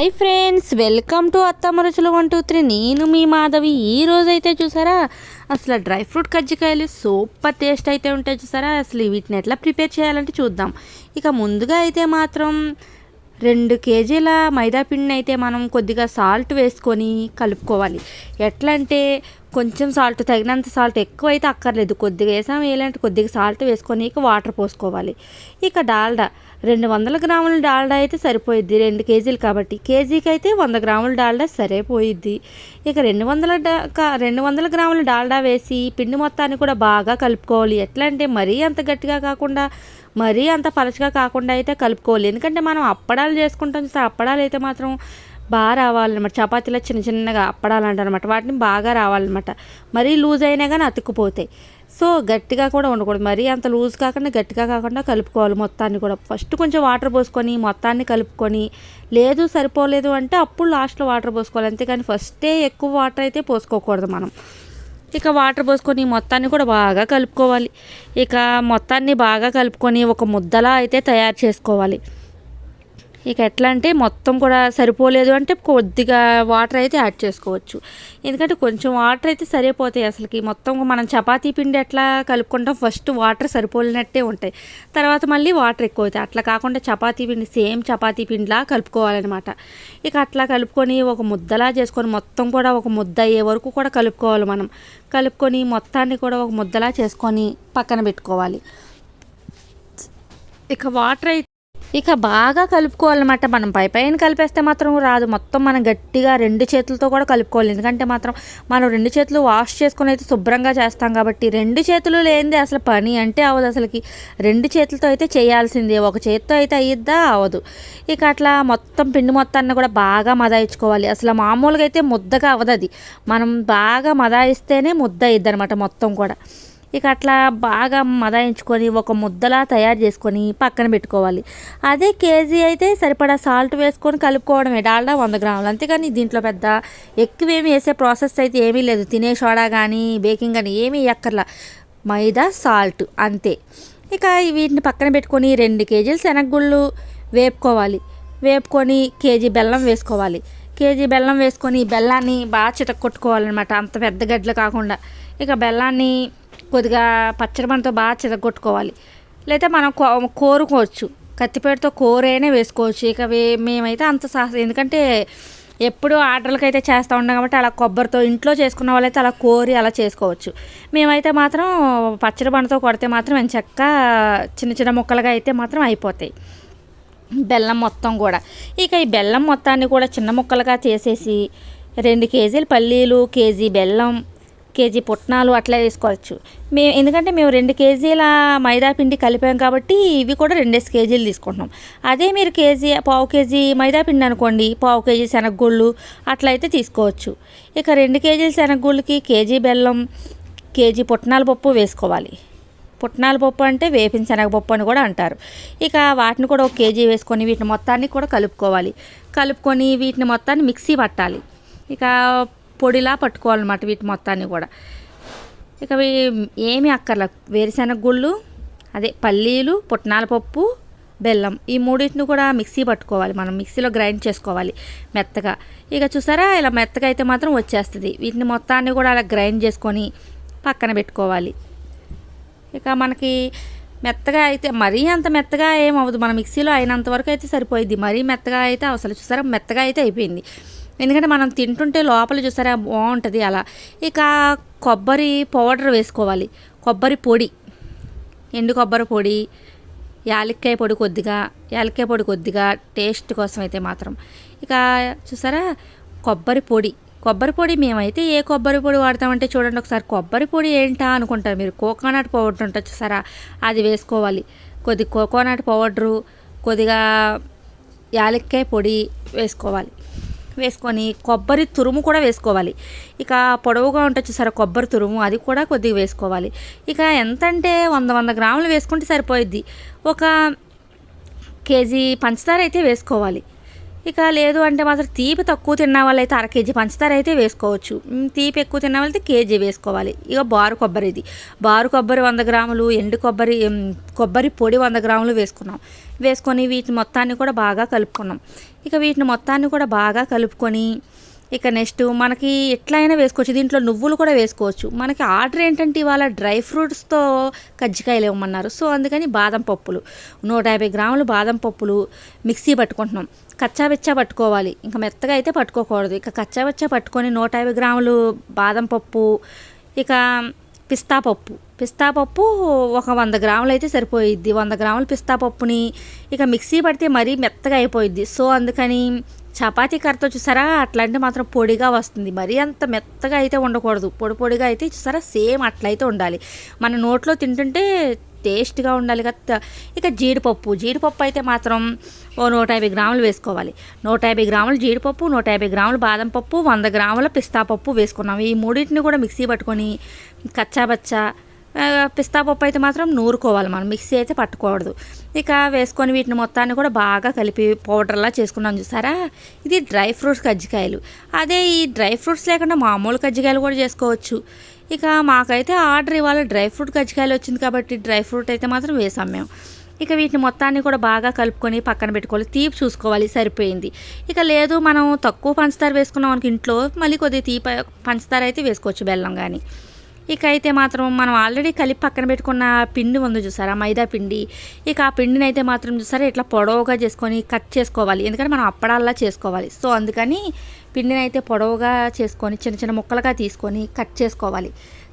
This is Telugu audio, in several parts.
హాయ్ ఫ్రెండ్స్ వెల్కమ్ టు అత్తమ్మ రుచులు వన్ టూ త్రీ నేను మీ మాధవి. ఈ రోజు అయితే చూసారా? అసలు డ్రై ఫ్రూట్ కజ్జికాయలు సూపర్ టేస్ట్ అయితే ఉంటాయి చూసారా? అసలు వీటిని ఎట్లా ప్రిపేర్ చేయాలంటే చూద్దాం. ఇక ముందుగా అయితే మాత్రం రెండు కేజీల మైదాపిండిని అయితే మనం కొద్దిగా సాల్ట్ వేసుకొని కలుపుకోవాలి. ఎట్లా అంటే కొంచెం సాల్ట్ తగినంత సాల్ట్ ఎక్కువ అయితే అక్కర్లేదు. కొద్దిగా వేసాం వేయాలంటే కొద్దిగా సాల్ట్ వేసుకొని ఇక వాటర్ పోసుకోవాలి. ఇక డాల్డా. రెండు వందల గ్రాముల డాల్డా అయితే సరిపోయిద్ది రెండు కేజీలు కాబట్టి. కేజీకి అయితే వంద గ్రాముల డాల్డా సరిపోయిద్ది. ఇక రెండు వందల రెండు వందల గ్రాముల డాల్డా వేసి పిండి మొత్తాన్ని కూడా బాగా కలుపుకోవాలి. ఎట్లా అంటే మరీ అంత గట్టిగా కాకుండా మరీ అంత పలచగా కాకుండా అయితే కలుపుకోవాలి. ఎందుకంటే మనం అప్పడాలు చేసుకుంటాం చూస్తే అప్పడాలు అయితే మాత్రం బాగా రావాలన్నమాట. చపాతీలో చిన్న చిన్నగా అప్పడాలు అంటారనమాట వాటిని బాగా రావాలన్నమాట. మరీ లూజ్ అయినా కానీ అతుక్కుపోతాయి. సో గట్టిగా కూడా ఉండకూడదు. మరీ అంత లూజ్ కాకుండా గట్టిగా కాకుండా కలుపుకోవాలి మొత్తాన్ని కూడా. ఫస్ట్ కొంచెం వాటర్ పోసుకొని మొత్తాన్ని కలుపుకొని లేదు సరిపోలేదు అంటే అప్పుడు లాస్ట్లో వాటర్ పోసుకోవాలి. అంతేకాని ఫస్టే ఎక్కువ వాటర్ అయితే పోసుకోకూడదు మనం. ఇక వాటర్ పోసుకొని మొత్తాన్ని కూడా బాగా కలుపుకోవాలి. ఇక మొత్తాన్ని బాగా కలుపుకొని ఒక ముద్దలా అయితే తయారు చేసుకోవాలి. ఇక ఎట్లా అంటే మొత్తం కూడా సరిపోలేదు అంటే కొద్దిగా వాటర్ అయితే యాడ్ చేసుకోవచ్చు. ఎందుకంటే కొంచెం వాటర్ అయితే సరిపోతాయి అసలుకి. మొత్తం మనం చపాతీ పిండి ఎట్లా కలుపుకుంటాం? ఫస్ట్ వాటర్ సరిపోలేనట్టే ఉంటాయి. తర్వాత మళ్ళీ వాటర్ ఎక్కువ అవుతాయి అట్లా కాకుండా చపాతీ పిండి సేమ్ చపాతీ పిండిలా కలుపుకోవాలన్నమాట. ఇక అట్లా కలుపుకొని ఒక ముద్దలా చేసుకొని మొత్తం కూడా ఒక ముద్ద అయ్యే వరకు కూడా కలుపుకోవాలి మనం. కలుపుకొని మొత్తాన్ని కూడా ఒక ముద్దలా చేసుకొని పక్కన పెట్టుకోవాలి. ఇక వాటర్ అయితే ఇక బాగా కలుపుకోవాలన్నమాట. మనం పై పైన కలిపేస్తే మాత్రం రాదు. మొత్తం మనం గట్టిగా రెండు చేతులతో కూడా కలుపుకోవాలి. ఎందుకంటే మాత్రం మనం రెండు చేతులు వాష్ చేసుకొని అయితే శుభ్రంగా చేస్తాం కాబట్టి రెండు చేతులు లేనిదే అసలు పని అంటే అవ్వదు అసలుకి. రెండు చేతులతో అయితే చేయాల్సిందే. ఒక చేతితో అయితే అయ్యిద్దా అవ్వదు. ఇక అట్లా మొత్తం పిండి మొత్తాన్ని కూడా బాగా మదాయించుకోవాలి. అసలు మామూలుగా అయితే ముద్దగా అవ్వదు అది మనం బాగా మదాయిస్తేనే ముద్ద అయ్యిద్ది అనమాట మొత్తం కూడా. ఇక అట్లా బాగా మదాయించుకొని ఒక ముద్దలా తయారు చేసుకొని పక్కన పెట్టుకోవాలి. అదే కేజీ అయితే సరిపడా సాల్ట్ వేసుకొని కలుపుకోవడమే. డాల్డా వంద గ్రాములు. అంతేగాని దీంట్లో పెద్ద ఎక్కువేమి వేసే ప్రాసెస్ అయితే ఏమీ లేదు. తినే సోడా కానీ బేకింగ్ కానీ ఏమీ ఎక్కర్లా. మైదా సాల్ట్ అంతే. ఇక వీటిని పక్కన పెట్టుకొని రెండు కేజీలు శనగగుళ్ళు వేపుకోవాలి. వేపుకొని కేజీ బెల్లం వేసుకోవాలి. కేజీ బెల్లం వేసుకొని బెల్లాన్ని బాగా చితక్కొట్టుకోవాలన్నమాట అంత పెద్ద గడ్డలు కాకుండా. ఇక బెల్లాన్ని కొద్దిగా పచ్చడి మనతో బాగా చిరగొట్టుకోవాలి లేదా మనం కో- కోరుకోవచ్చు. కత్తిపేటతో కోరైనా వేసుకోవచ్చు. ఇక వే మేమైతే అంత సాహసం ఎందుకంటే ఎప్పుడు ఆర్డర్లకు అయితే చేస్తూ ఉంటాం కాబట్టి అలా కొబ్బరితో ఇంట్లో చేసుకున్న వాళ్ళైతే అలా కోరి అలా చేసుకోవచ్చు. మేమైతే మాత్రం పచ్చడి బండతో కొడితే మాత్రం ఎంచక్క చిన్న చిన్న ముక్కలుగా అయితే మాత్రం అయిపోతాయి. బెల్లం మొత్తం కూడా. ఇక ఈ బెల్లం మొత్తాన్ని కూడా చిన్న ముక్కలుగా చేసేసి రెండు కేజీలు పల్లీలు కేజీ బెల్లం కేజీ పుట్నాలు అట్లా వేసుకోవచ్చు. మేము ఎందుకంటే మేము రెండు కేజీల మైదా పిండి కలిపాం కాబట్టి ఇవి కూడా రెండేసి కేజీలు తీసుకుంటున్నాం. అదే మీరు కేజీ పావు కేజీ మైదా పిండి అనుకోండి పావు కేజీ శనగగుళ్ళు అట్లా అయితే తీసుకోవచ్చు. ఇక రెండు కేజీల శనగగుళ్ళకి కేజీ బెల్లం కేజీ పుట్నాల పప్పు వేసుకోవాలి. పుట్నాల పప్పు అంటే వేపిన శనగపప్పు అని కూడా అంటారు. ఇక వాటిని కూడా ఒక కేజీ వేసుకొని వీటిని మొత్తాన్ని కూడా కలుపుకోవాలి. కలుపుకొని వీటిని మొత్తాన్ని మిక్సీ పట్టాలి. ఇక పొడిలా పట్టుకోవాలన్నమాట వీటి మొత్తాన్ని కూడా. ఇక ఏమి ఏమీ అక్కర్ల. వేరుశెనగ గుళ్ళు అదే పల్లీలు పుట్నాల పప్పు బెల్లం ఈ మూడింటిని కూడా మిక్సీ పట్టుకోవాలి మనం. మిక్సీలో గ్రైండ్ చేసుకోవాలి మెత్తగా. ఇక చూసారా ఇలా మెత్తగా అయితే మాత్రం వచ్చేస్తుంది. వీటిని మొత్తాన్ని కూడా అలా గ్రైండ్ చేసుకొని పక్కన పెట్టుకోవాలి. ఇక మనకి మెత్తగా అయితే మరీ అంత మెత్తగా ఏమవ్వదు. మన మిక్సీలో అయినంత వరకు అయితే సరిపోయింది మరీ మెత్తగా అయితే అవసరం చూసారా మెత్తగా అయితే అయిపోయింది. ఎందుకంటే మనం తింటుంటే లోపల చూసారా బాగుంటుంది అలా. ఇక కొబ్బరి పౌడర్ వేసుకోవాలి. కొబ్బరి పొడి. ఎండు కొబ్బరి పొడి యాలక్కాయ పొడి కొద్దిగా యాలక్కాయ పొడి కొద్దిగా టేస్ట్ కోసం అయితే మాత్రం. ఇక చూసారా? కొబ్బరి పొడి. కొబ్బరి పొడి మేమైతే ఏ కొబ్బరి పొడి వాడతామంటే చూడండి ఒకసారి. కొబ్బరి పొడి ఏంటా అనుకుంటారు మీరు? కోకోనట్ పౌడర్ ఉంటుంది చూసారా? అది వేసుకోవాలి. కొద్ది కోకోనట్ పౌడరు కొద్దిగా యాలక్కాయ పొడి వేసుకోవాలి. వేసుకొని కొబ్బరి తురుము కూడా వేసుకోవాలి. ఇక పొడవుగా ఉంటుంది చూసారా కొబ్బరి తురుము అది కూడా కొద్దిగా వేసుకోవాలి. ఇక ఎంత అంటే వంద వంద గ్రాములు వేసుకుంటే సరిపోయిద్ది. ఒక కేజీ పంచదార అయితే వేసుకోవాలి. ఇక లేదు అంటే మాత్రం తీపి తక్కువ తిన్న వాళ్ళైతే అర కేజీ పంచదార అయితే వేసుకోవచ్చు. తీపి ఎక్కువ తిన్న వాళ్ళైతే కేజీ వేసుకోవాలి. ఇక బారు కొబ్బరి ఇది. బారు కొబ్బరి వంద గ్రాములు ఎండు కొబ్బరి కొబ్బరి పొడి వంద గ్రాములు వేసుకున్నాం. వేసుకొని వీటి మొత్తాన్ని కూడా బాగా కలుపుకున్నాం. ఇక వీటిని మొత్తాన్ని కూడా బాగా కలుపుకొని ఇక నెక్స్ట్ మనకి ఎట్లయినా వేసుకోవచ్చు. దీంట్లో నువ్వులు కూడా వేసుకోవచ్చు. మనకి ఆర్డర్ ఏంటంటే ఇవాళ డ్రై ఫ్రూట్స్తో కజ్జికాయలు ఇవ్వమన్నారు. సో అందుకని బాదం పప్పులు. నూట యాభై గ్రాములు బాదం పప్పులు మిక్సీ పట్టుకుంటున్నాం. కచ్చాబెచ్చా పట్టుకోవాలి. ఇంకా మెత్తగా అయితే పట్టుకోకూడదు. ఇక కచ్చాబెచ్చా పట్టుకొని నూట యాభై గ్రాములు బాదం పప్పు ఇక పిస్తా పప్పు. పిస్తా పప్పు ఒక వంద గ్రాములు అయితే సరిపోయిద్ది. వంద గ్రాములు పిస్తాపప్పుని ఇక మిక్సీ పడితే మరీ మెత్తగా అయిపోయిద్ది. సో అందుకని చపాతీ కర్రతో చూసారా? అట్లాంటి మాత్రం పొడిగా వస్తుంది. మరీ అంత మెత్తగా అయితే ఉండకూడదు. పొడి పొడిగా అయితే చూసారా? సేమ్ అట్లయితే ఉండాలి. మన నోట్లో తింటుంటే టేస్ట్గా ఉండాలి కదా. ఇక జీడిపప్పు జీడిపప్పు అయితే మాత్రం ఓ నూట యాభై గ్రాములు వేసుకోవాలి. నూట యాభై గ్రాములు జీడిపప్పు నూట యాభై గ్రాములు బాదం పప్పు వంద గ్రాముల పిస్తా పప్పు వేసుకున్నాం. ఈ మూడింటిని కూడా మిక్సీ పట్టుకొని కచ్చాబచ్చా పిస్తాపప్పు పిస్తా పప్పు అయితే మాత్రం నూరుకోవాలి మనం. మిక్సీ అయితే పట్టుకోకూడదు. ఇక వేసుకొని వీటిని మొత్తాన్ని కూడా బాగా కలిపి పౌడర్లా చేసుకున్నాం చూసారా? ఇది డ్రై ఫ్రూట్స్ కజ్జికాయలు. అదే ఈ డ్రై ఫ్రూట్స్ లేకుండా మామూలు కజ్జికాయలు కూడా చేసుకోవచ్చు. ఇక మాకైతే ఆర్డర్ ఇవాళ డ్రై ఫ్రూట్ కజ్జికాయలు వచ్చింది కాబట్టి డ్రై ఫ్రూట్ అయితే మాత్రం వేసాం మేము. ఇక వీటిని మొత్తాన్ని కూడా బాగా కలుపుకొని పక్కన పెట్టుకోవాలి. తీపి చూసుకోవాలి సరిపోయింది. ఇక లేదు మనం తక్కువ పంచదార వేసుకున్నాం మనకి ఇంట్లో మళ్ళీ కొద్దిగా తీపి పంచదార అయితే వేసుకోవచ్చు బెల్లం కానీ ఇక అయితే మాత్రం మనం ఆల్రెడీ కలిపి పక్కన పెట్టుకున్న పిండి ఉంది చూసారా మైదా పిండి. ఇక ఆ పిండిని అయితే మాత్రం చూసారా ఇట్లా పొడవుగా చేసుకొని కట్ చేసుకోవాలి. ఎందుకంటే మనం అప్పడాల్లా చేసుకోవాలి. సో అందుకని పిండిని అయితే పొడవుగా చేసుకొని చిన్న చిన్న ముక్కలుగా తీసుకొని కట్ చేసుకోవాలి.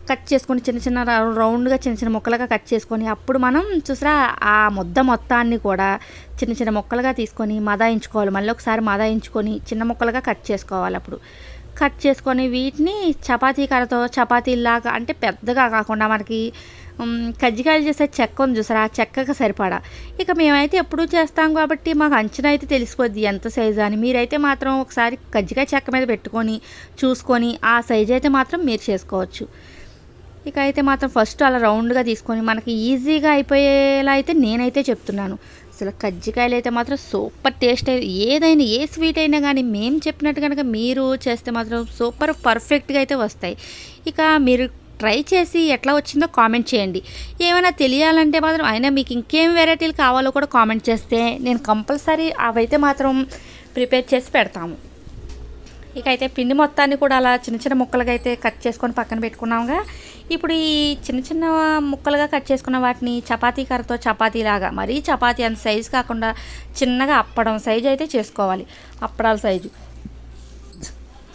కట్ చేసుకొని చిన్న చిన్న రౌండ్గా చిన్న చిన్న ముక్కలుగా కట్ చేసుకొని అప్పుడు మనం చూసారా ఆ ముద్ద మొత్తాన్ని కూడా చిన్న చిన్న ముక్కలుగా తీసుకొని మదాయించుకోవాలి. మళ్ళీ ఒకసారి మదాయించుకొని చిన్న ముక్కలుగా కట్ చేసుకోవాలి అప్పుడు. కట్ చేసుకొని వీటిని చపాతీ కర్రతో చపాతీలాగా అంటే పెద్దగా కాకుండా మనకి కజ్జికాయలు చేసే చెక్క ఉంది చూసారా? ఆ చెక్కకు సరిపడా. ఇక మేమైతే ఎప్పుడూ చేస్తాం కాబట్టి మాకు అంచనా అయితే తెలిసిపోద్ది ఎంత సైజు అని. మీరైతే మాత్రం ఒకసారి కజ్జికాయ చెక్క మీద పెట్టుకొని చూసుకొని ఆ సైజు అయితే మాత్రం మీరు చేసుకోవచ్చు. ఇక అయితే మాత్రం ఫస్ట్ అలా రౌండ్గా తీసుకొని మనకి ఈజీగా అయిపోయేలా అయితే నేనైతే చెప్తున్నాను. అసలు కజ్జికాయలు అయితే మాత్రం సూపర్ టేస్ట్ ఏదైనా ఏ స్వీట్ అయినా కానీ మేము చెప్పినట్టు కనుక మీరు చేస్తే మాత్రం సూపర్ పర్ఫెక్ట్గా అయితే వస్తాయి. ఇక మీరు ట్రై చేసి ఎట్లా వచ్చిందో కామెంట్ చేయండి. ఏమైనా తెలియాలంటే మాత్రం అయినా మీకు ఇంకేం వెరైటీలు కావాలో కూడా కామెంట్ చేస్తే నేను కంపల్సరీ అవైతే మాత్రం ప్రిపేర్ చేసి పెడతాము. ఇక అయితే పిండి మొత్తాన్ని కూడా అలా చిన్న చిన్న ముక్కలుగా అయితే కట్ చేసుకొని పక్కన పెట్టుకున్నాముగా ఇప్పుడు ఈ చిన్న చిన్న ముక్కలుగా కట్ చేసుకున్న వాటిని చపాతీ కర్రతో చపాతీలాగా మరీ చపాతీ అంత సైజు కాకుండా చిన్నగా అప్పడం సైజు అయితే చేసుకోవాలి. అప్పడాల సైజు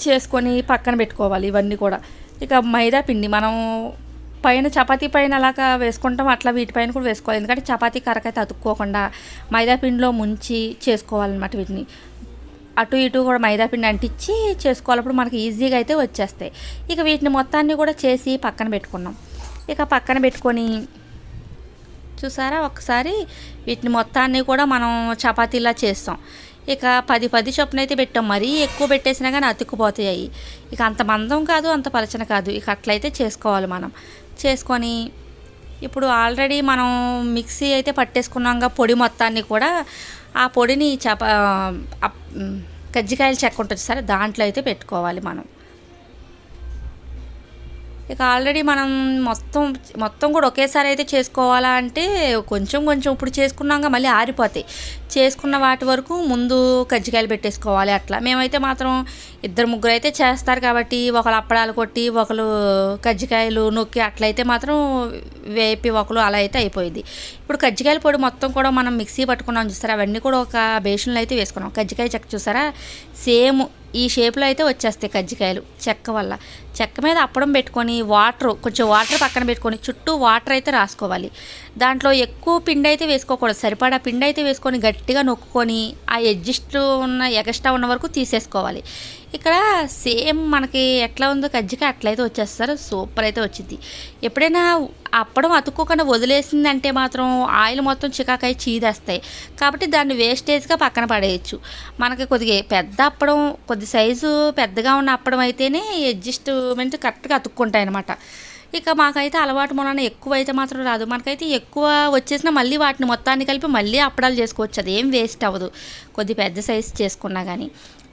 చేసుకొని పక్కన పెట్టుకోవాలి ఇవన్నీ కూడా. ఇక మైదా పిండి మనం పైన చపాతీ పైన అలాగా వేసుకుంటాం అట్లా వీటిపైన కూడా వేసుకోవాలి. ఎందుకంటే చపాతీ కరకైతే అతుక్కోకుండా మైదా పిండిలో ముంచి చేసుకోవాలన్నమాట వీటిని. అటు ఇటు కూడా మైదాపిండి అంటించి చేసుకోవాలప్పుడు మనకి ఈజీగా అయితే వచ్చేస్తాయి. ఇక వీటిని మొత్తాన్ని కూడా చేసి పక్కన పెట్టుకున్నాం. ఇక పక్కన పెట్టుకొని చూసారా? ఒకసారి వీటిని మొత్తాన్ని కూడా మనం చపాతీలా చేస్తాం. ఇక పది పది చొప్పున అయితే పెట్టాం. మరీ ఎక్కువ పెట్టేసినా కానీ అతుక్కుపోతాయి. ఇక అంత మందం కాదు అంత పలచన కాదు. ఇక అట్లయితే చేసుకోవాలి మనం. చేసుకొని ఇప్పుడు ఆల్రెడీ మనం మిక్సీ అయితే పట్టేసుకున్నాంగా పొడి మొత్తాన్ని కూడా. ఆ పొడిని చప కజ్జికాయలు చెక్క ఉంటుంది సరే దాంట్లో అయితే పెట్టుకోవాలి మనం. ఇక ఆల్రెడీ మనం మొత్తం మొత్తం కూడా ఒకేసారి అయితే చేసుకోవాలా అంటే కొంచెం కొంచెం ఇప్పుడు చేసుకున్నాక మళ్ళీ ఆరిపోతాయి. చేసుకున్న వాటి వరకు ముందు కజ్జికాయలు పెట్టేసుకోవాలి అట్లా. మేమైతే మాత్రం ఇద్దరు ముగ్గురు అయితే చేస్తారు కాబట్టి ఒకరు అప్పడాలు కొట్టి ఒకరు కజ్జికాయలు నొక్కి అట్లయితే మాత్రం వేపి ఒకరు అలా అయితే అయిపోయింది. ఇప్పుడు కజ్జికాయల పొడి మొత్తం కూడా మనం మిక్సీ పట్టుకున్నాం చూస్తారా? అవన్నీ కూడా ఒక బేషన్లో అయితే వేసుకున్నాం. కజ్జికాయ చెక్క చూసారా సేమ్ ఈ షేప్లో అయితే వచ్చేస్తాయి కజ్జికాయలు చెక్క వల్ల. చెక్క మీద అప్పడం పెట్టుకొని వాటర్ కొంచెం వాటర్ పక్కన పెట్టుకొని చుట్టూ వాటర్ అయితే రాసుకోవాలి. దాంట్లో ఎక్కువ పిండి అయితే వేసుకోకూడదు. సరిపడా పిండి అయితే వేసుకొని గట్టిగా నొక్కుకొని ఆ ఎడ్జిస్ట్ ఉన్న ఎగస్ట్రా ఉన్న వరకు తీసేసుకోవాలి. ఇక్కడ సేమ్ మనకి ఎట్లా ఉందో కజ్జిక అట్లయితే వచ్చేస్తారు. సూపర్ అయితే వచ్చింది. ఎప్పుడైనా అప్పడం అతుక్కోకుండా వదిలేసిందంటే మాత్రం ఆయిల్ మొత్తం చికాకాయ చీదేస్తాయి. కాబట్టి దాన్ని వేస్టేజ్గా పక్కన పడేయచ్చు. మనకి కొద్దిగా పెద్ద అప్పడం కొద్ది సైజు పెద్దగా ఉన్న అప్పడం అయితేనే మంచి కరెక్ట్గా అతుక్కుంటాయి అనమాట ఇక మాకైతే అలవాటు మొన్న ఎక్కువ అయితే మాత్రం రాదు. మనకైతే ఎక్కువ వచ్చేసిన మళ్ళీ వాటిని మొత్తాన్ని కలిపి మళ్ళీ అప్పడాలు చేసుకోవచ్చు. అదేం వేస్ట్ అవ్వదు. కొద్ది పెద్ద సైజ్ చేసుకున్నా కానీ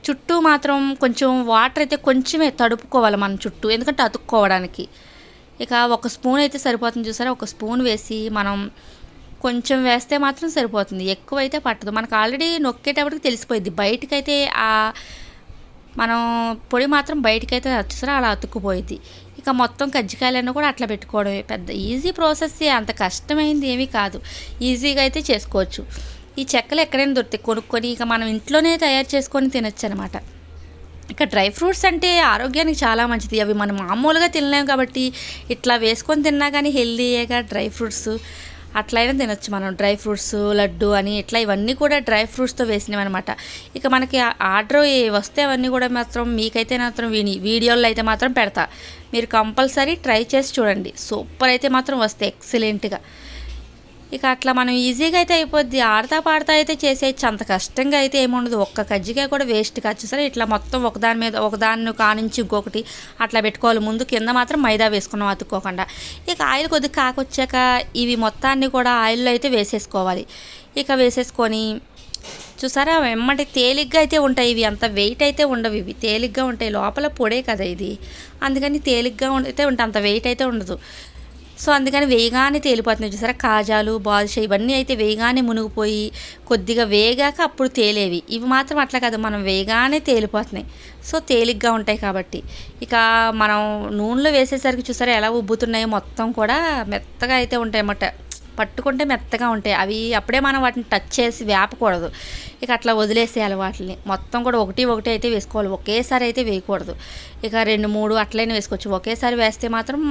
చుట్టూ మాత్రం కొంచెం వాటర్ అయితే కొంచెమే తడుపుకోవాలి మనం చుట్టూ. ఎందుకంటే అతుక్కోవడానికి. ఇక ఒక స్పూన్ అయితే సరిపోతుంది చూసారా? ఒక స్పూన్ వేసి మనం కొంచెం వేస్తే మాత్రం సరిపోతుంది. ఎక్కువ అయితే పట్టదు. మనకు ఆల్రెడీ నొక్కేటప్పటికి తెలిసిపోయింది బయటకైతే ఆ మనం పొడి మాత్రం బయటకైతే వచ్చేసరి అలా అతుక్కుపోయింది. ఇక మొత్తం కజ్జికాయలన్నీ కూడా అట్లా పెట్టుకోవడమే. పెద్ద ఈజీ ప్రాసెస్ అంత కష్టమైంది ఏమీ కాదు. ఈజీగా అయితే చేసుకోవచ్చు. ఈ చెక్కలు ఎక్కడైనా దొరుకుతాయి. కొనుక్కొని ఇక మనం ఇంట్లోనే తయారు చేసుకొని తినచ్చు అనమాట ఇక డ్రై ఫ్రూట్స్ అంటే ఆరోగ్యానికి చాలా మంచిది. అవి మనం మామూలుగా తినలేము కాబట్టి ఇట్లా వేసుకొని తిన్నా కానీ హెల్దీగా డ్రై ఫ్రూట్స్ అట్లయినా తినొచ్చు మనం. డ్రై ఫ్రూట్స్ లడ్డు అని ఇట్లా ఇవన్నీ కూడా డ్రై ఫ్రూట్స్తో వేసినవి అనమాట ఇక మనకి ఆర్డర్ వస్తే అవన్నీ కూడా మాత్రం మీకైతే మాత్రం విని వీడియోలో అయితే మాత్రం పెడతా. మీరు కంపల్సరీ ట్రై చేసి చూడండి. సూపర్ అయితే మాత్రం వస్తాయి. ఎక్సలెంట్గా. ఇక అట్లా మనం ఈజీగా అయితే అయిపోద్ది. ఆడతా పాడతా అయితే చేసేయచ్చు. అంత కష్టంగా అయితే ఏముండదు ఒక్క కజ్జికాయ కూడా వేస్ట్ కాదు. సరే ఇట్లా మొత్తం ఒకదాని మీద ఒకదాన్ని కానించి ఇంకొకటి అట్లా పెట్టుకోవాలి. ముందు కింద మాత్రం మైదా వేసుకున్నాం అతుక్కోకుండా. ఇక ఆయిల్ కొద్దిగా కాకొచ్చాక ఇవి మొత్తాన్ని కూడా ఆయిల్లో అయితే వేసేసుకోవాలి. ఇక వేసేసుకొని చూసారా? వెమ్మటి తేలిగ్గా అయితే ఉంటాయి. ఇవి అంత వెయిట్ అయితే ఉండవు. ఇవి తేలిగ్గా ఉంటాయి. లోపల పొడే కదా ఇది. అందుకని తేలిగ్గా అయితే ఉంటాయి అంత వెయిట్ అయితే ఉండదు. సో అందుకని వేగానే తేలిపోతున్నాయి చూసారా? కాజాలు బాదుషా ఇవన్నీ అయితే వేగానే మునిగిపోయి కొద్దిగా వేగాక అప్పుడు తేలేవి. ఇవి మాత్రం అట్లా కాదు మనం వేగానే తేలిపోతున్నాయి. సో తేలిగ్గా ఉంటాయి కాబట్టి. ఇక మనం నూనెలో వేసేసరికి చూసారా ఎలా ఉబ్బుతున్నాయో మొత్తం కూడా మెత్తగా అయితే ఉంటాయి అన్నమాట పట్టుకుంటే మెత్తగా ఉంటాయి. అవి అప్పుడే మనం వాటిని టచ్ చేసి వేపకూడదు. ఇక అట్లా వదిలేసేయాలి వాటిని మొత్తం కూడా ఒకటి ఒకటి అయితే వేసుకోవాలి. ఒకేసారి అయితే వేయకూడదు. ఇక రెండు మూడు అట్లయినా వేసుకోవచ్చు. ఒకేసారి వేస్తే మాత్రం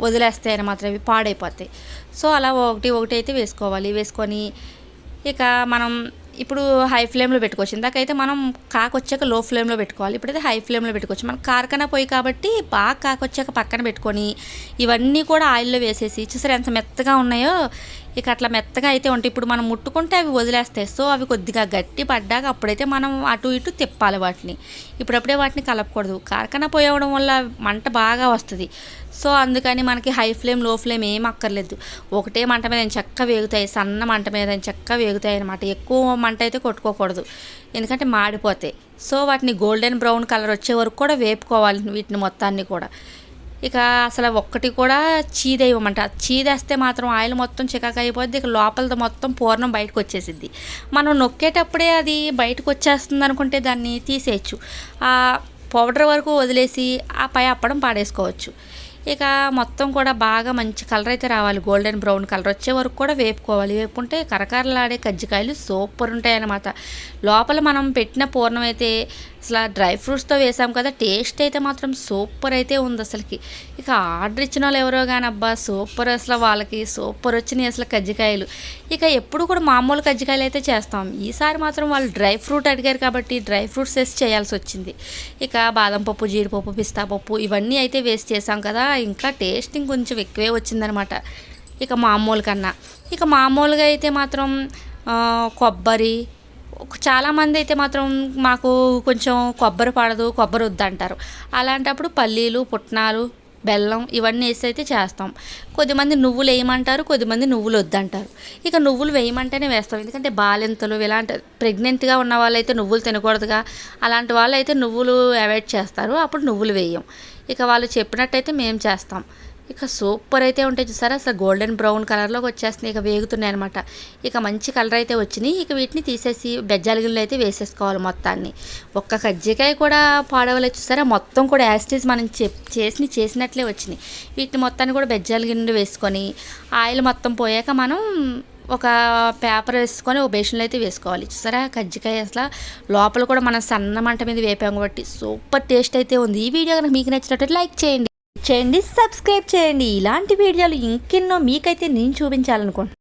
వదిలేస్తాయని మాత్రం అవి పాడైపోతాయి. సో అలా ఒకటి ఒకటి అయితే వేసుకోవాలి. వేసుకొని ఇక మనం ఇప్పుడు హై ఫ్లేమ్లో పెట్టుకోవచ్చు. ఇందాకైతే మనం కాకొచ్చాక లో ఫ్లేమ్లో పెట్టుకోవాలి. ఇప్పుడైతే హై ఫ్లేమ్లో పెట్టుకోవచ్చు. మనం కారకన పోయి కాబట్టి బాగా కాకొచ్చాక పక్కన పెట్టుకొని ఇవన్నీ కూడా ఆయిల్లో వేసేసి చూసారు ఎంత మెత్తగా ఉన్నాయో? ఇక అట్లా మెత్తగా అయితే ఉంటాయి. ఇప్పుడు మనం ముట్టుకుంటే అవి వదిలేస్తాయి. సో అవి కొద్దిగా గట్టి పడ్డాక అప్పుడైతే మనం అటు ఇటు తిప్పాలి వాటిని. ఇప్పుడప్పుడే వాటిని కలపకూడదు. కార్ఖానా పోయవడం వల్ల మంట బాగా వస్తుంది. సో అందుకని మనకి హై ఫ్లేమ్లో ఫ్లేమ్ ఏం అక్కర్లేదు. ఒకటే మంట మీద చెక్క వేగుతాయి. సన్న మంట మీద చెక్క వేగుతాయి అనమాట ఎక్కువ మంట అయితే కొట్టుకోకూడదు. ఎందుకంటే మాడిపోతాయి. సో వాటిని గోల్డెన్ బ్రౌన్ కలర్ వచ్చే వరకు కూడా వేపుకోవాలి వీటిని మొత్తాన్ని కూడా. ఇక అసలు ఒక్కటి కూడా చీదేయమంట. చీదేస్తే మాత్రం ఆయిల్ మొత్తం చికాకు అయిపోద్ది ఇక లోపలది మొత్తం పూర్ణం బయటకు వచ్చేసిద్ది మనం నొక్కేటప్పుడే అది బయటకు వచ్చేస్తుంది అనుకుంటే దాన్ని తీసేయచ్చు. ఆ పౌడర్ వరకు వదిలేసి ఆ పై అప్పడం పాడేసుకోవచ్చు. ఇక మొత్తం కూడా బాగా మంచి కలర్ అయితే రావాలి. గోల్డెన్ బ్రౌన్ కలర్ వచ్చే వరకు కూడా వేపుకోవాలి. వేపుకుంటే కరకరలాడే కజ్జికాయలు సూపర్ ఉంటాయన్నమాట. లోపల మనం పెట్టిన పూర్ణం అయితే అసలు డ్రై ఫ్రూట్స్తో వేసాం కదా టేస్ట్ అయితే మాత్రం సూపర్ అయితే ఉంది అసలుకి. ఇక ఆర్డర్ ఇచ్చిన వాళ్ళు ఎవరో కానీ అబ్బా సూపర్ అసలు వాళ్ళకి సూపర్ వచ్చినాయి అసలు కజ్జికాయలు. ఇక ఎప్పుడు కూడా మామూలు కజ్జికాయలు అయితే చేస్తాం. ఈసారి మాత్రం వాళ్ళు డ్రై ఫ్రూట్ అడిగారు కాబట్టి డ్రై ఫ్రూట్స్ వేసి చేయాల్సి వచ్చింది. ఇక బాదం పప్పు జీడిపప్పు పిస్తా పప్పు ఇవన్నీ అయితే వేసి చేసాం కదా ఇంకా టేస్ట్ కొంచెం ఎక్కువే వచ్చిందనమాట. ఇక మామూలు కన్నా. ఇక మామూలుగా అయితే మాత్రం కొబ్బరి చాలామంది అయితే మాత్రం మాకు కొంచెం కొబ్బరి పడదు కొబ్బరి వద్దంటారు. అలాంటప్పుడు పల్లీలు పుట్నాలు బెల్లం ఇవన్నీ వేసి అయితే చేస్తాం. కొద్దిమంది నువ్వులు వేయమంటారు కొద్దిమంది నువ్వులు వద్దంటారు. ఇక నువ్వులు వేయమంటేనే వేస్తాం. ఎందుకంటే బాలింతలు ఇలాంటి ప్రెగ్నెంట్గా ఉన్న వాళ్ళైతే నువ్వులు తినకూడదుగా. అలాంటి వాళ్ళు అయితే నువ్వులు అవాయిడ్ చేస్తారు అప్పుడు నువ్వులు వేయం. ఇక వాళ్ళు చెప్పినట్టయితే మేము చేస్తాం. ఇక సూపర్ అయితే ఉంటాయి చూసారా? అసలు గోల్డెన్ బ్రౌన్ కలర్లోకి వచ్చేస్తున్నాయి ఇక వేగుతున్నాయి అనమాట ఇక మంచి కలర్ అయితే వచ్చినాయి. ఇక వీటిని తీసేసి బెజ్జాల గిన్నెలు అయితే వేసేసుకోవాలి మొత్తాన్ని. ఒక్క కజ్జికాయ కూడా పాడవలేదు చూసారా? మొత్తం కూడా యాస్టీజ్ మనం చేసి చేసినట్లే వచ్చినాయి. వీటిని మొత్తాన్ని కూడా బెజ్జాల గిన్నెలు వేసుకొని ఆయిల్ మొత్తం పోయాక మనం ఒక పేపర్ వేసుకొని ఒక బేషన్లో అయితే వేసుకోవాలి. చూసారా? కజ్జికాయ అసలు లోపల కూడా మనం సన్న మంట మీద వేపాం కాబట్టి సూపర్ టేస్ట్ అయితే ఉంది. ఈ వీడియో కనుక మీకు నచ్చినట్టు లైక్ చేయండి. చేయండి సబ్స్క్రైబ్ చేయండి. ఇలాంటి వీడియోలు ఇంకెన్నో మీకైతే నేను చూపించాలనుకుంటున్నాను